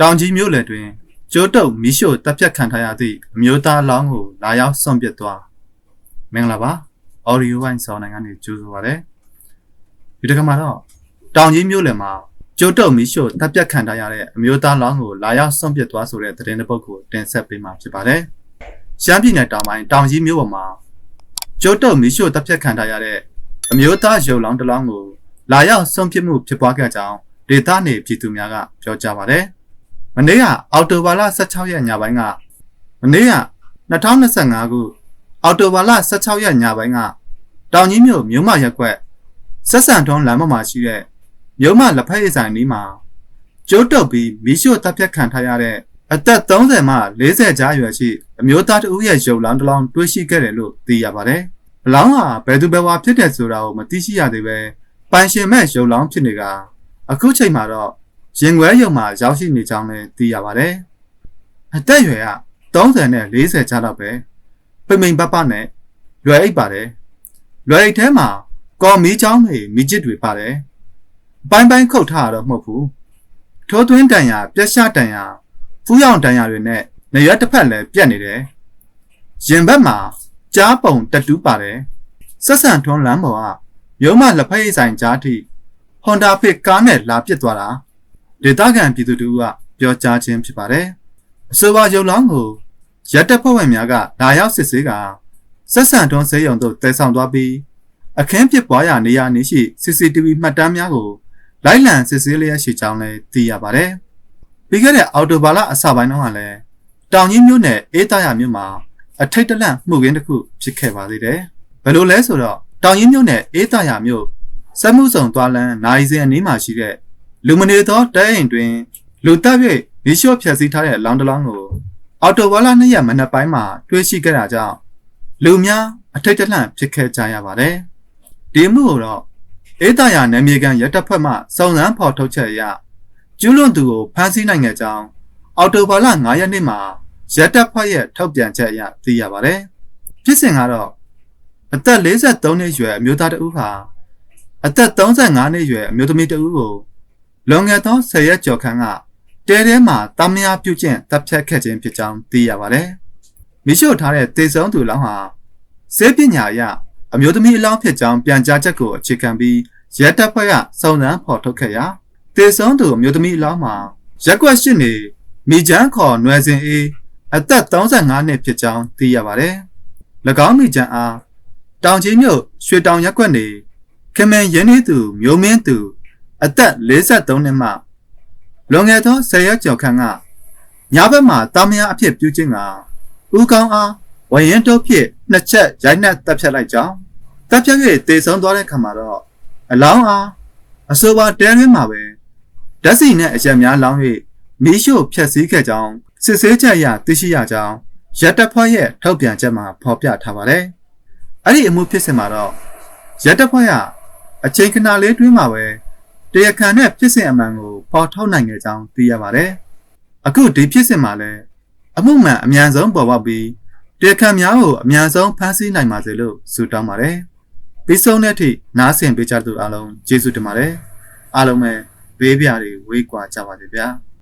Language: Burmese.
တောင်ကြီးမြို့လယ်တွင်ကျိုးတုပ်မိရှို့တပ်ဖြတ်ခံထားရသည့်အမျိုးသားလောင်းကိုလာရောက်ဆွန့်ပစ်သွားမင်္ဂလာပါအော်ဒီယိုဝိုင်းဆောင်းနိုင်ငံကနေကြိုဆိုပါရစေဒီတစ်ခါမှာတော့တောင်ကြီးမြို့လယ်မှာကျိုးတုပ်မိရှို့တပ်ဖြတ်ခံထားရတဲ့အမျိုးသားလောင်းကိုလာရောက်ဆွန့်ပစ်သွားဆိုတဲ့သတင်းတစ်ပုဒ်ကိုတင်ဆက်ပေးမှာဖြစ်ပါတယ်ရှမ်းပြည်နယ်တောင်ပိုင်းတောင်ကြီးမြို့ပေါ်မှာကျိုးတုပ်မိရှို့တပ်ဖြတ်ခံထားရတဲ့အမျိုးသားရုပ်လောင်းတစ်လောင်းကိုလာရောက်ဆွန့်ပစ်မှုဖြစ်ပွားခဲ့ကြောင်းဒေသနေပြည်သူများကပြောကြားပါတယ် မနေ့ကအော်တိုဘာလ16ရက်ညပိုင်းကမနေ့က2025ခုအော်တိုဘာလ16ရက်ညပိုင်းကတောင်ကြီးမြို့မြို့မရက်ကွက်ဆက်ဆန်ထွန်းလမ်းမမှာရှိတဲ့မြို့မလက်ဖက်ရည်ဆိုင်နီးမှာကျိုးတုပ်ပြီးမီးရှို့တပ်ဖြတ်ခံထားရတဲ့အသက်30မှ40ကြားအရွယ်ရှိအမျိုးသားတဦးရဲ့ရုပ်လောင်းတစ်လောင်းတွေ့ရှိခဲ့တယ်လို့သိရပါတယ်။အလောင်းဟာဘယ်သူဘယ်ဝါဖြစ်တယ်ဆိုတာကိုမသိရှိရသေးပဲပိုင်ရှင်မဲ့ရုပ်လောင်းဖြစ်နေကအခုချိန်မှာတော့ ရင်ခွဲရုံမှာရောက်ရှိနေကြောင်းလည်းသိရပါတယ်။အသက်အရွယ်က30နဲ့40ကြားတော့ပဲပိမိန်ပတ်ပတ်နဲ့လွယ်အိပ်ပါတယ်။လွယ်အိပ်ထဲမှာကော်မီချောင်းတွေမိကျစ်တွေပါတယ်။ပိုင်းပိုင်းခုတ်ထားရတော့မဟုတ်ဘူး။ထိုးသွင်းတန်ရာပြက်ရှတန်ရာဖူးရောင်တန်ရာတွေနဲ့နေရွက်တစ်ဖက်လည်းပြက်နေတယ်။ရင်ဘက်မှာကြားပုံတက်တူးပါတယ်။ဆက်ဆံထွန်းလမ်းပေါ်ကရုံးမလက်ဖက်ရည်ဆိုင်ကြားထိဟွန်ဒါဖစ်ကားနဲ့လာပစ်သွားတာ ဒေသခံပြည်သူတို့ကပြောကြားခြင်းဖြစ်ပါတယ်။အဆိုပါရုပ်လောင်းကိုရက်တပ်ဖွဲ့ဝင်များကလာရောက်စစ်ဆေးကဆက်ဆံတွန်းစေးရုံတို့တည်ဆောင်သွားပြီးအခင်းပစ်ပွားရာနေရာနေရှိ CCTV မှတ်တမ်းများကိုလိုက်လံစစ်ဆေးလျက်ရှိကြောင်းလည်းသိရပါတယ်။ပြီးခဲ့တဲ့အော်တိုဘာလအစပိုင်းတုန်းကလည်းတောင်ကြီးမြို့နယ်အေးသားရမြို့မှာအထိတ်တလန့်မှုခင်းတစ်ခုဖြစ်ခဲ့ပါသေးတယ်။ဘယ်လိုလဲဆိုတော့တောင်ကြီးမြို့နယ်အေးသားရမြို့စက်မှုဆောင်သွားလန်းနိုင်စင်အနီးမှာရှိတဲ့ လူမနေသောတဲအိမ်တွင်လူတပ်၍မီးရှို့ဖျက်ဆီးထားတဲ့လောင်းတလောင်းကိုအော်တိုဝါလာနှစ်ရက်မနက်ပိုင်းမှာတွေ့ရှိခဲ့တာကြောင့်လူများအထိတ်တလန့်ဖြစ်ခဲ့ကြရပါတယ်။ဒီမှုကိုတော့အေးတရာနယ်မြေကန်ရတပ်ဖွဲ့မှစုံစမ်းဖော်ထုတ်ချက်အရကျူးလွန်သူကိုဖမ်းဆီးနိုင်ခဲ့ကြောင်းအော်တိုဘာလ9ရက်နေ့မှာရတပ်ဖွဲ့ရဲ့ထုတ်ပြန်ချက်အရသိရပါတယ်။ဖြစ်စဉ်ကတော့အသက်53နှစ်အရွယ်အမျိုးသားတဦးဟာအသက်35နှစ်အရွယ်အမျိုးသမီးတဦးကို လွန်ခဲ့သော10ရက်ကျော်ခန့်ကတဲထဲမှာတမယာပြုတ်ကျင့်တပ်ဖြတ်ခဲ့ခြင်းဖြစ်ကြောင်းသိရပါတယ်။မိရှို့ထားတဲ့တေဆုံးသူလောင်းဟာစေပညာအရအမျိုးသမီးအလောင်းဖြစ်ကြောင်းပြန်ကြားချက်ကိုအခြေခံပြီးရဲတပ်ဖွဲ့ကစုံစမ်းဖော်ထုတ်ခဲ့ရာတေဆုံးသူအမျိုးသမီးအလောင်းမှာရက်ွက်ရှိနေမိချမ်းခေါ်နွယ်စဉ်အေးအသက်35နှစ်ဖြစ်ကြောင်းသိရပါတယ်။၎င်းမိချမ်းအားတောင်ကြီးမြို့ရွှေတောင်ရက်ွက်နေခင်မင်ရင်းနှီးသူမျိုးမင်းသူ အသက်53နှစ်မှလွန်ခဲ့သော10ရက်ကျော်ခန့်ကညဘက်မှာတာမယာအဖြစ်ပြုခြင်းကဦးကောင်းအားဝရင်တုပ်ဖြစ်နှစ်ချက်ရိုက်နှက်တပ်ဖြတ်လိုက်ကြောင်းတပ်ဖြတ်၍တေဆုံးသွားတဲ့ခါမှာတော့အလောင်းအားအဆိုပါတဲရင်းမှာပဲဓာတ်စီနဲ့အရက်များလောင်း၍မီးရှို့ဖျက်ဆီးခဲ့ကြောင်းစစ်ဆေးချက်အရသိရှိရကြောင်းရက်တပ်ဖွဲ့ရဲ့ထုတ်ပြန်ချက်မှာဖော်ပြထားပါတယ်။အဲ့ဒီအမှုဖြစ်စဉ်မှာတော့ရက်တပ်ဖွဲ့ကအချိန်ခဏလေးတွင်းမှာပဲ တရားခံနဲ့ဖြစ်စဉ်အမှန်ကိုပေါ်ထုတ်နိုင်ခဲ့ကြောင်းသိရပါတယ်။အခုဒီဖြစ်စဉ်မှာလည်းအမှုမှန်အမြန်ဆုံးပေါ်ပေါက်ပြီးတရားခံများကိုအမြန်ဆုံးဖမ်းဆီးနိုင်ပါစေလို့ဆုတောင်းပါတယ်။ပြီးဆုံးတဲ့အထိနားဆင်ပေးကြသူအားလုံးကျေးဇူးတင်ပါတယ်။အားလုံးပဲဘေးပြားတွေဝေးကွာကြပါစေဗျာ။